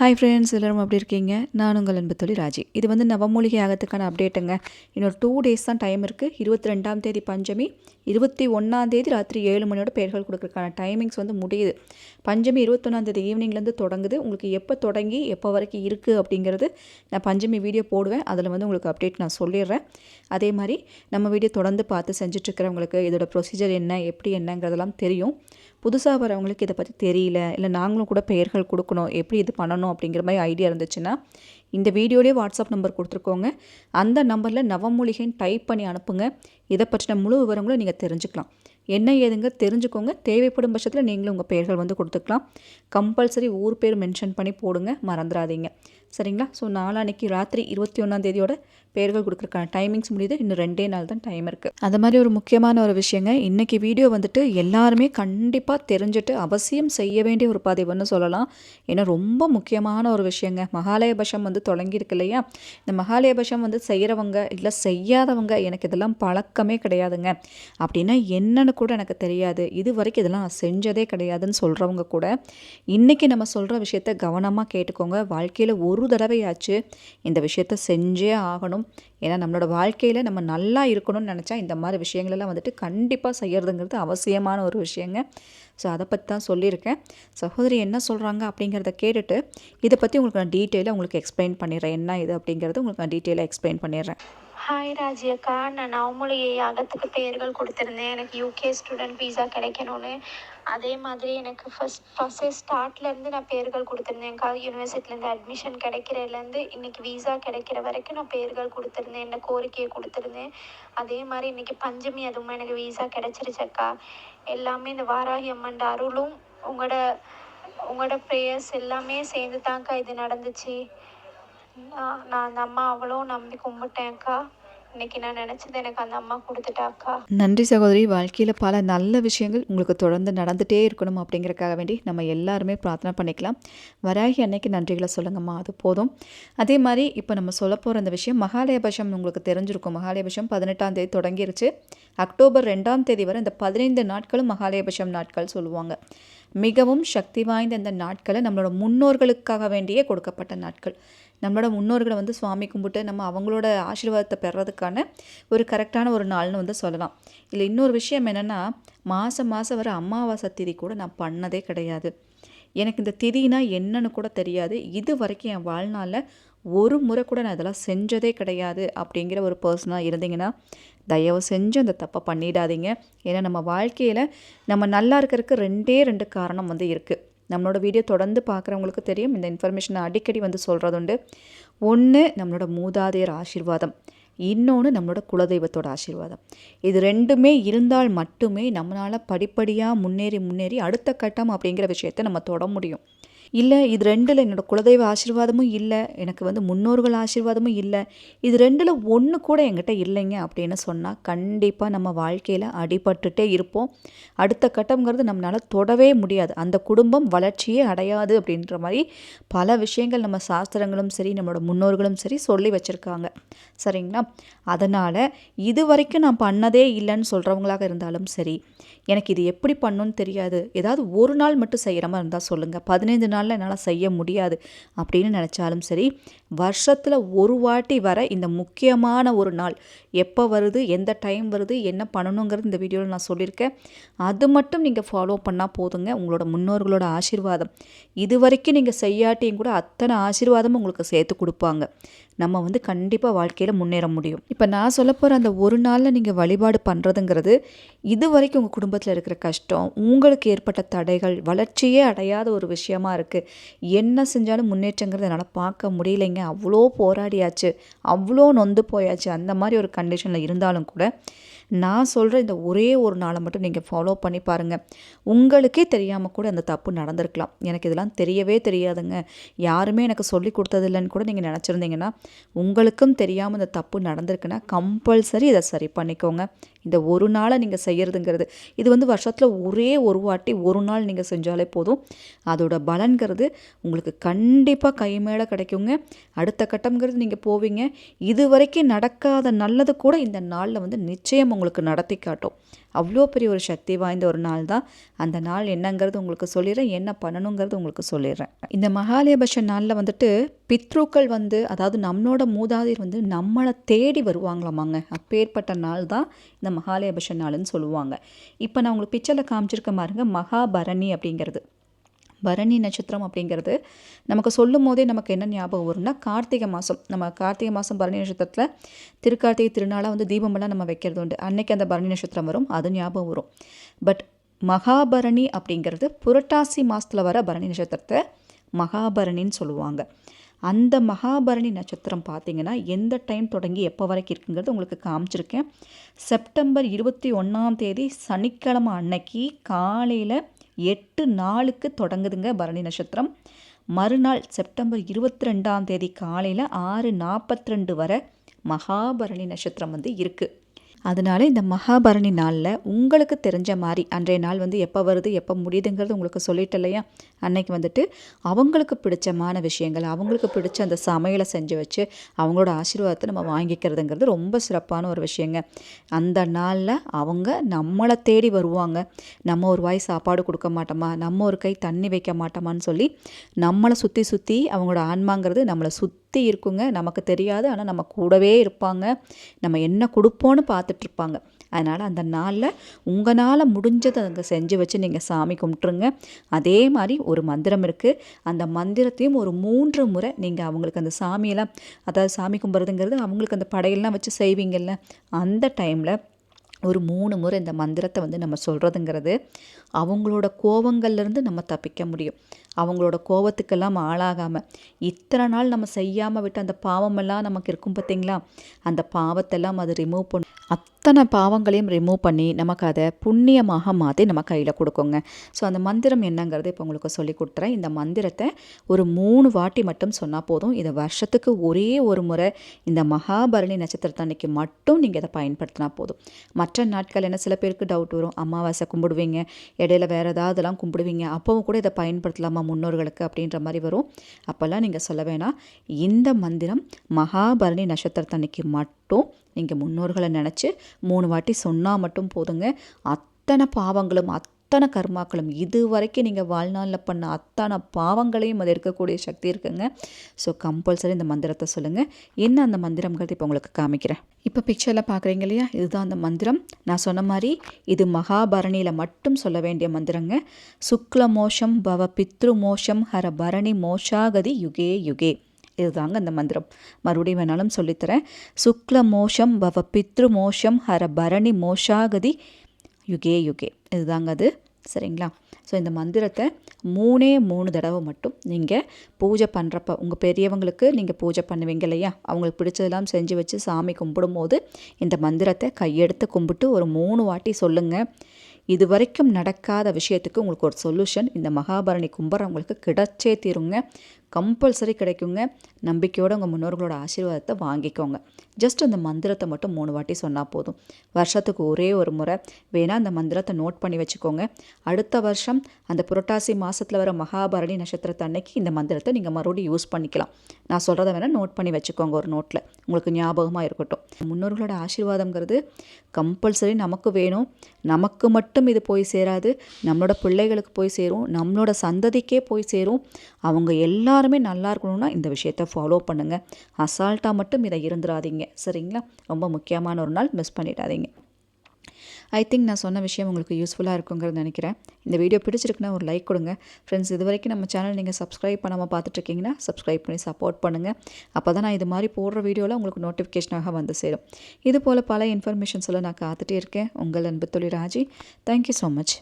Hi friends எல்லோரும் அப்படி இருக்கீங்க? நான் உங்கள் அன்பு தொழில் ராஜி. இது வந்து நவமூலிகை ஆகத்துக்கான அப்டேட்டுங்க இன்னொரு டூ டேஸ் தான் டைம் இருக்குது இருபத்தி ரெண்டாம் தேதி பஞ்சமி இருபத்தி ஒன்றாம் தேதி ராத்திரி ஏழு மணியோட பெயர்கள் கொடுக்குறதுக்கான டைமிங்ஸ் வந்து முடியுது. பஞ்சமி இருபத்தொன்னாம் தேதி ஈவினிங்லேருந்து தொடங்குது. உங்களுக்கு எப்போ தொடங்கி எப்போ வரைக்கும் இருக்குது அப்படிங்கிறது நான் பஞ்சமி வீடியோ போடுவேன். அதில் வந்து உங்களுக்கு அப்டேட் நான் சொல்லிடுறேன். அதே மாதிரி நம்ம வீடியோ தொடர்ந்து பார்த்து செஞ்சுட்ருக்கிறவங்களுக்கு இதோட ப்ரொசீஜர் என்ன எப்படி என்னங்கிறதெல்லாம் தெரியும். புதுசாக வரவங்களுக்கு இதை பற்றி தெரியல இல்லை நாங்களும் கூட பெயர்கள் கொடுக்கணும் எப்படி இது பண்ணணும் அப்படிங்கிற மாதிரி ஐடியா இருந்துச்சுன்னா இந்த வீடியோலேயே வாட்ஸ்அப் நம்பர் கொடுத்துருக்கோங்க. அந்த நம்பரில் நவமூலிகைன்னு டைப் பண்ணி அனுப்புங்க. இதை பற்றின முழு விவரங்களும் நீங்கள் தெரிஞ்சுக்கலாம். என்ன ஏதுங்க தெரிஞ்சுக்கோங்க. தேவைப்படும் பட்சத்தில் நீங்களும் உங்கள் பெயர்கள் வந்து கொடுத்துக்கலாம். கம்பல்சரி ஊர் பேர் மென்ஷன் பண்ணி போடுங்க. மறந்துடாதீங்க. சரிங்களா? ஸோ நாளான்னைக்கு ராத்திரி இருபத்தி ஒன்றாம் தேதியோட பேர்கள் கொடுக்குறக்கான டைமிங்ஸ் முடியுது. இன்னும் ரெண்டே நாள் தான் டைம் இருக்குது அது மாதிரி ஒரு முக்கியமான ஒரு விஷயங்க. இன்றைக்கி வீடியோ வந்துட்டு எல்லாருமே கண்டிப்பாக தெரிஞ்சுட்டு அவசியம் செய்ய வேண்டிய ஒரு பதிவுன்னு சொல்லலாம். ஏன்னா ரொம்ப முக்கியமான ஒரு விஷயங்க. மகாலயபஷம் வந்து தொடங்கியிருக்கு இல்லையா? இந்த மகாலயபஷம் வந்து செய்கிறவங்க இல்லை செய்யாதவங்க எனக்கு இதெல்லாம் பழக்கமே கிடையாதுங்க. அப்படின்னா என்னன்னு கூட எனக்கு தெரியாது. இது வரைக்கும் இதெல்லாம் நான் செஞ்சதே கிடையாதுன்னு சொல்கிறவங்க கூட. இன்றைக்கி நம்ம சொல்கிற விஷயத்த கவனமாக கேட்டுக்கோங்க. வாழ்க்கையில் ஒரு ஒரு தடவையாச்சு இந்த விஷயத்த செஞ்சே ஆகணும். ஏன்னா நம்மளோட வாழ்க்கையில் நம்ம நல்லா இருக்கணும்னு நினச்சா இந்த மாதிரி விஷயங்களெல்லாம் வந்துட்டு கண்டிப்பாக செய்கிறதுங்கிறது அவசியமான ஒரு விஷயங்க. ஸோ அதை பற்றி தான் சொல்லியிருக்கேன். சகோதரி என்ன சொல்கிறாங்க அப்படிங்கிறத கேட்டுட்டு இதை பற்றி உங்களுக்கு நான் டீட்டெயிலாக உங்களுக்கு எக்ஸ்பிளைன் பண்ணிடுறேன். என்ன இது அப்படிங்கிறது உங்களுக்கு நான் டீட்டெயிலாக எக்ஸ்பிளைன் பண்ணிடுறேன். ஹாய் ராஜி அக்கா நான் நவமொழியை அகத்துக்கு பெயர்கள் கொடுத்துருந்தேன். எனக்கு யூகே ஸ்டூடெண்ட் வீசா கிடைக்கணும்னு. அதே மாதிரி எனக்கு ஃபஸ்ட் ஃபஸ்ட்டு ஸ்டார்ட்லேருந்து நான் பேர்கள் கொடுத்துருந்தேன்க்கா. யூனிவர்சிட்டிலேருந்து அட்மிஷன் கிடைக்கிறதுலேருந்து இன்றைக்கி வீசா கிடைக்கிற வரைக்கும் நான் பேர்கள் கொடுத்துருந்தேன். என்ன கோரிக்கையை கொடுத்துருந்தேன். அதே மாதிரி இன்றைக்கி பஞ்சமி அதுவும் எனக்கு வீசா கிடச்சிருச்சக்கா. எல்லாமே இந்த வாராகி அம்மன் அருளும் உங்களோட உங்களோட ப்ரேயர்ஸ் எல்லாமே சேர்ந்து தான்க்கா இது நடந்துச்சு. நான் நான் அந்த அம்மா அவ்வளோ நம்பி கும்பிட்டேன்க்கா இன்னைக்கு நான் நினச்சது எனக்கு அந்த அம்மா கொடுத்துட்டாக்கா நன்றி சகோதரி. வாழ்க்கையில் பல நல்ல விஷயங்கள் உங்களுக்கு தொடர்ந்து நடந்துகிட்டே இருக்கணும் அப்படிங்கிறக்காக வேண்டி நம்ம எல்லாருமே பிரார்த்தனை பண்ணிக்கலாம். வராகி அன்னைக்கு நன்றிகளை சொல்லுங்கம்மா. அது போதும். அதே மாதிரி இப்போ நம்ம சொல்ல போகிற அந்த விஷயம் மகாலயபட்சம் உங்களுக்கு தெரிஞ்சிருக்கும். மகாலயபட்சம் பதினெட்டாம் தேதி தொடங்கிருச்சு. அக்டோபர் ரெண்டாம் தேதி வரை இந்த பதினைந்து நாட்களும் மகாலயபட்சம் நாட்கள் சொல்லுவாங்க. மிகவும் சக்தி வாய்ந்த இந்த நாட்களை நம்மளோட முன்னோர்களுக்காக வேண்டியே கொடுக்கப்பட்ட நாட்கள். நம்மளோட முன்னோர்களை வந்து சுவாமி கும்பிட்டு நம்ம அவங்களோட ஆசீர்வாதத்தை பெறதுக்கான ஒரு கரெக்டான ஒரு நாள்னு வந்து சொல்லலாம். இல்லை இன்னொரு விஷயம் என்னென்னா மாதம் மாதம் வர அமாவாசை திதி கூட நான் பண்ணதே கிடையாது. எனக்கு இந்த திதினா என்னன்னு கூட தெரியாது. இது வரைக்கும் என் வாழ்நாளில் ஒரு முறை கூட நான் இதெல்லாம் செஞ்சதே கிடையாது அப்படிங்கிற ஒரு பர்சனாக இருந்தீங்கன்னா தயவு செஞ்சு அந்த தப்பை பண்ணிடாதீங்க. ஏன்னா நம்ம வாழ்க்கையில் நம்ம நல்லா இருக்கிறதுக்கு ரெண்டே ரெண்டு காரணம் வந்து இருக்குது நம்மளோட வீடியோ தொடர்ந்து பார்க்குறவங்களுக்கு தெரியும். இந்த இன்ஃபர்மேஷனை அடிக்கடி வந்து சொல்கிறதுண்டு ஒன்று நம்மளோட மூதாதையர் ஆசீர்வாதம். இன்னொன்று நம்மளோட குலதெய்வத்தோட ஆசீர்வாதம். இது ரெண்டுமே இருந்தால் மட்டுமே நம்மளால் படிப்படியாக முன்னேறி முன்னேறி அடுத்த கட்டம் அப்படிங்கிற விஷயத்தை நம்ம தொட முடியும். இல்லை இது ரெண்டில் என்னோடய குலதெய்வ ஆசீர்வாதமும் இல்லை எனக்கு வந்து முன்னோர்கள் ஆசீர்வாதமும் இல்லை இது ரெண்டில் ஒன்று கூட என்கிட்ட இல்லைங்க அப்படின்னு சொன்னால் கண்டிப்பாக நம்ம வாழ்க்கையில் அடிபட்டுட்டே இருப்போம். அடுத்த கட்டம்ங்கிறது நம்மளால் தொடவே முடியாது. அந்த குடும்பம் வளர்ச்சியே அடையாது அப்படின்ற மாதிரி பல விஷயங்கள் நம்ம சாஸ்திரங்களும் சரி நம்மளோட முன்னோர்களும் சரி சொல்லி வச்சுருக்காங்க. சரிங்களா? அதனால் இது வரைக்கும் நான் பண்ணதே இல்லைன்னு சொல்கிறவங்களாக இருந்தாலும் சரி எனக்கு இது எப்படி பண்ணணும்னு தெரியாது. ஏதாவது ஒரு நாள் மட்டும் செய்கிற மாதிரி இருந்தால் சொல்லுங்கள் பதினைந்து நாளில் என்னால் செய்ய முடியாது அப்படின்னு நினச்சாலும் சரி வருஷத்தில் ஒரு வாட்டி வர இந்த முக்கியமான ஒரு நாள். எப்போ வருது எந்த டைம் வருது என்ன பண்ணணுங்கிறது இந்த வீடியோவில் நான் சொல்லியிருக்கேன். அது மட்டும் நீங்கள் ஃபாலோ பண்ணால் போதுங்க. உங்களோட முன்னோர்களோட ஆசீர்வாதம். இது வரைக்கும் நீங்கள் செய்யாட்டியும் கூட அத்தனை ஆசீர்வாதமும் உங்களுக்கு சேர்த்து கொடுப்பாங்க. நம்ம வந்து கண்டிப்பாக வாழ்க்கையில் முன்னேற முடியும். இப்போ நான் சொல்ல போகிற அந்த ஒரு நாளில் நீங்கள் வழிபாடு பண்ணுறதுங்கிறது இது வரைக்கும் உங்கள் குடும்ப குடும்பத்தில் இருக்கிற கஷ்டம் உங்களுக்கு ஏற்பட்ட தடைகள் வளர்ச்சியே அடையாத ஒரு விஷயமா இருக்குது என்ன செஞ்சாலும் முன்னேற்றங்கிறது என்னால் பார்க்க முடியலைங்க. அவ்வளோ போராடியாச்சு. அவ்வளோ நொந்து போயாச்சு. அந்த மாதிரி ஒரு கண்டிஷனில் இருந்தாலும் கூட நான் சொல்கிற இந்த ஒரே ஒரு நாளை மட்டும் நீங்கள் ஃபாலோ பண்ணி பாருங்கள் உங்களுக்கே தெரியாமல் கூட அந்த தப்பு நடந்திருக்கலாம். எனக்கு இதெல்லாம் தெரியவே தெரியாதுங்க. யாருமே எனக்கு சொல்லி கொடுத்ததில்லைன்னு கூட நீங்கள் நினச்சிருந்தீங்கன்னா உங்களுக்கும் தெரியாமல் இந்த தப்பு நடந்திருக்குன்னா கம்பல்சரி இதை சரி பண்ணிக்கோங்க. இந்த ஒரு நாளை நீங்கள் செய்கிறதுங்கிறது இது வந்து வருஷத்தில் ஒரே ஒரு வாட்டி ஒரு நாள் நீங்கள் செஞ்சாலே போதும். அதோட பலன்கிறது உங்களுக்கு கண்டிப்பாக கை மேலே கிடைக்குங்க. அடுத்த கட்டம்ங்கிறது நீங்கள் போவீங்க. இது வரைக்கும் நடக்காத நல்லது கூட இந்த நாளில் வந்து நிச்சயம் உங்களுக்கு நடத்தி காட்டும். அவ்வளோ பெரிய ஒரு சக்தி வாய்ந்த ஒரு நாள் தான். அந்த நாள் என்னங்கிறது உங்களுக்கு சொல்லிடுறேன். என்ன பண்ணணுங்கிறது உங்களுக்கு சொல்லிடுறேன். இந்த மகாலயபட்ச நாளில் வந்துட்டு பித்ருக்கள் வந்து அதாவது நம்மளோட மூதாதையர் வந்து நம்மளை தேடி வருவாங்களாமாங்க. அப்பேற்பட்ட நாள் தான் இந்த மகாலயபட்ச நாள்னு சொல்லுவாங்க. இப்போ நான் உங்களுக்கு பிக்சரில் காமிச்சிருக்க பாருங்க மகாபரணி அப்படிங்கிறது. பரணி நட்சத்திரம் அப்படிங்கிறது நமக்கு சொல்லும் போதே நமக்கு என்ன ஞாபகம் வரும்னா கார்த்திகை மாதம் நம்ம கார்த்திகை மாதம் பரணி நட்சத்திரத்தில் திருக்கார்த்திகை திருநாளாக வந்து தீபமெல்லாம் நம்ம வைக்கிறது உண்டு. அன்னைக்கு அந்த பரணி நட்சத்திரம் வரும் அது ஞாபகம் வரும். பட் மகாபரணி அப்படிங்கிறது புரட்டாசி மாதத்தில் வர பரணி நட்சத்திரத்தை மகாபரணின்னு சொல்லுவாங்க. அந்த மகாபரணி நட்சத்திரம் பார்த்தீங்கன்னா எந்த டைம் தொடங்கி எப்போ வரைக்கும் இருக்குங்கிறது உங்களுக்கு காமிச்சிருக்கேன். செப்டம்பர் இருபத்தி ஒன்றாம் தேதி சனிக்கிழமை அன்னைக்கு காலையில் எட்டு நாளுக்கு தொடங்குதுங்க பரணி நட்சத்திரம். மறுநாள் செப்டம்பர் இருபத்தி ரெண்டாம் தேதி காலையில் ஆறு நாற்பத்தி ரெண்டு வரை மகாபரணி நட்சத்திரம் வந்து இருக்குது அதனால இந்த மகாபரணி நாளில் உங்களுக்கு தெரிஞ்ச மாதிரி அன்றைய நாள் வந்து எப்போ வருது எப்போ முடியுதுங்கிறது உங்களுக்கு சொல்லிட்டு இல்லையா? அன்னைக்கு வந்துட்டு அவங்களுக்கு பிடிச்சமான விஷயங்கள் அவங்களுக்கு பிடிச்ச அந்த சமையலை செஞ்சு வச்சு அவங்களோட ஆசீர்வாதத்தை நம்ம வாங்கிக்கிறதுங்கிறது ரொம்ப சிறப்பான ஒரு விஷயங்க. அந்த நாளில் அவங்க நம்மளை தேடி வருவாங்க. நம்ம ஒரு வாய் சாப்பாடு கொடுக்க மாட்டோமா? நம்ம ஒரு கை தண்ணி வைக்க மாட்டோமான்னு சொல்லி நம்மளை சுற்றி சுற்றி அவங்களோட ஆன்மாங்கிறது நம்மளை சுற்றி சுற்றி இருக்குங்க. நமக்கு தெரியாது. ஆனால் நம்ம கூடவே இருப்பாங்க. நம்ம என்ன கொடுப்போன்னு பார்த்துட்ருப்பாங்க அதனால் அந்த நாளில் உங்களால் முடிஞ்சதை அங்கே செஞ்சு வச்சு நீங்கள் சாமி கும்பிட்ருங்க அதே மாதிரி ஒரு மந்திரம் இருக்குது அந்த மந்திரத்தையும் ஒரு மூன்று முறை நீங்கள் அவங்களுக்கு அந்த சாமியெல்லாம் அதாவது சாமி கும்பிட்றதுங்கிறது அவங்களுக்கு அந்த படையெல்லாம் வச்சு செய்வீங்கள்ல அந்த டைமில் ஒரு மூணு முறை இந்த மந்திரத்தை வந்து நம்ம சொல்கிறதுங்கிறது அவங்களோட கோவங்கள்லேருந்து நம்ம தப்பிக்க முடியும். அவங்களோட கோவத்துக்கெல்லாம் ஆளாகாமல் இத்தனை நாள் நம்ம செய்யாமல் விட்டு அந்த பாவமெல்லாம் நமக்கு இருக்கும் பார்த்தீங்களா அந்த பாவத்தெல்லாம் அது ரிமூவ் பண்ணி. அத்தனை பாவங்களையும் ரிமூவ் பண்ணி நமக்கு அதை புண்ணியமாக மாற்றி நம்ம கையில் கொடுக்குங்க. ஸோ அந்த மந்திரம் என்னங்கிறது இப்போ உங்களுக்கு சொல்லி கொடுத்துறேன். இந்த மந்திரத்தை ஒரு மூணு வாட்டி மட்டும் சொன்னால் போதும். இதை வருஷத்துக்கு ஒரே ஒரு முறை இந்த மகாபரணி நட்சத்திரத்தன்னைக்கு மட்டும் நீங்கள் இதை பயன்படுத்தினா போதும். மற்ற நாட்கள் என்ன சில பேருக்கு டவுட் வரும். அமாவாசை கும்பிடுவீங்க. இடையில வேறு ஏதாவதுலாம் கும்பிடுவீங்க. அப்போவும் கூட இதை பயன்படுத்தலாமா? முன்னோர்களுக்கு அப்படின்ற மாதிரி வரும். அப்போல்லாம் நீங்கள் சொல்ல வேணாம். இந்த மந்திரம் மகாபரணி நட்சத்திரத்தன்னைக்கு மட்டும் நீங்கள் முன்னோர்களை நினச்சி மூணு வாட்டி சொன்னால் மட்டும் போதுங்க. அத்தனை பாவங்களும் அத்தனை கர்மாக்களும். இது வரைக்கும் நீங்கள் வாழ்நாளில் பண்ண அத்தனை பாவங்களையும் அது இருக்கக்கூடிய சக்தி இருக்குங்க. ஸோ கம்பல்சரி இந்த மந்திரத்தை சொல்லுங்கள் என்ன அந்த மந்திரங்கிறது இப்போ உங்களுக்கு காமிக்கிறேன். இப்போ பிக்சரில் பார்க்குறீங்க இல்லையா? இதுதான் அந்த மந்திரம். நான் சொன்ன மாதிரி இது மகாபரணியில் மட்டும் சொல்ல வேண்டிய மந்திரங்க. சுக்ல மோஷம் பவ பித்ரு மோஷம் ஹர பரணி மோஷாகதி யுகே யுகே. இதுதாங்க அந்த மந்திரம். மறுபடியும் வேணாலும் சொல்லித்தரேன். சுக்ல மோஷம் பவ பித்ரு மோஷம் ஹர பரணி மோஷாகதி யுகே யுகே. இதுதாங்க அது. சரிங்களா? ஸோ இந்த மந்திரத்தை மூணே மூணு தடவை மட்டும் நீங்கள் பூஜை பண்ணுறப்ப உங்கள் பெரியவங்களுக்கு நீங்கள் பூஜை பண்ணுவீங்க இல்லையா? அவங்களுக்கு பிடிச்சதெல்லாம் செஞ்சு வச்சு சாமி கும்பிடும்போது இந்த மந்திரத்தை கையெடுத்து கும்பிட்டு ஒரு மூணு வாட்டி சொல்லுங்கள் இது வரைக்கும் நடக்காத விஷயத்துக்கு உங்களுக்கு ஒரு சொல்யூஷன் இந்த மகாபரணி கும்புறவங்களுக்கு கிடைச்சே தீருங்க. கம்பல்சரி கிடைக்குங்க. நம்பிக்கையோடு உங்கள் முன்னோர்களோட ஆசீர்வாதத்தை வாங்கிக்கோங்க. ஜஸ்ட் அந்த மந்திரத்தை மட்டும் மூணு வாட்டி சொன்னால் போதும். வருஷத்துக்கு ஒரே ஒரு முறை வேணால் அந்த மந்திரத்தை நோட் பண்ணி வச்சுக்கோங்க. அடுத்த வருஷம் அந்த புரட்டாசி மாதத்தில் வர மகாபரணி நட்சத்திரத்தை அன்னைக்கு இந்த மந்திரத்தை நீங்கள் மறுபடியும் யூஸ் பண்ணிக்கலாம். நான் சொல்கிறத வேணால் நோட் பண்ணி வச்சுக்கோங்க ஒரு நோட்டில் உங்களுக்கு ஞாபகமாக இருக்கட்டும். முன்னோர்களோட ஆசீர்வாதங்கிறது கம்பல்சரி நமக்கு வேணும். நமக்கு மட்டும் இது போய் சேராது. நம்மளோட பிள்ளைகளுக்கு போய் சேரும். நம்மளோட சந்ததிக்கே போய் சேரும். அவங்க எல்லா எல்லாருமே நல்லா இருக்கணும்னா இந்த விஷயத்தை ஃபாலோ பண்ணுங்கள் அசால்ட்டாக மட்டும் இதை இருந்துடாதீங்க சரிங்களா? ரொம்ப முக்கியமான ஒரு நாள் மிஸ் பண்ணிடாதீங்க. ஐ திங்க் நான் சொன்ன விஷயம் உங்களுக்கு யூஸ்ஃபுல்லாக இருக்குங்கிறது நினைக்கிறேன். இந்த வீடியோ பிடிச்சிருக்குன்னா ஒரு லைக் கொடுங்க. ஃப்ரெண்ட்ஸ் இது வரைக்கும் நம்ம சேனல் நீங்கள் சப்ஸ்கிரைப் பண்ணாமல் பார்த்துட்ருக்கீங்கன்னா சப்ஸ்கிரைப் பண்ணி சப்போர்ட் பண்ணுங்கள் அப்போ தான் நான் இது மாதிரி போடுற வீடியோவில் உங்களுக்கு நோட்டிஃபிகேஷனாக வந்து சேரும். இது போல் பல இன்ஃபர்மேஷன்ஸ் எல்லாம் நான் காத்துட்டே இருக்கேன். உங்கள் அன்பு தொழில் ராஜி. Thank you so much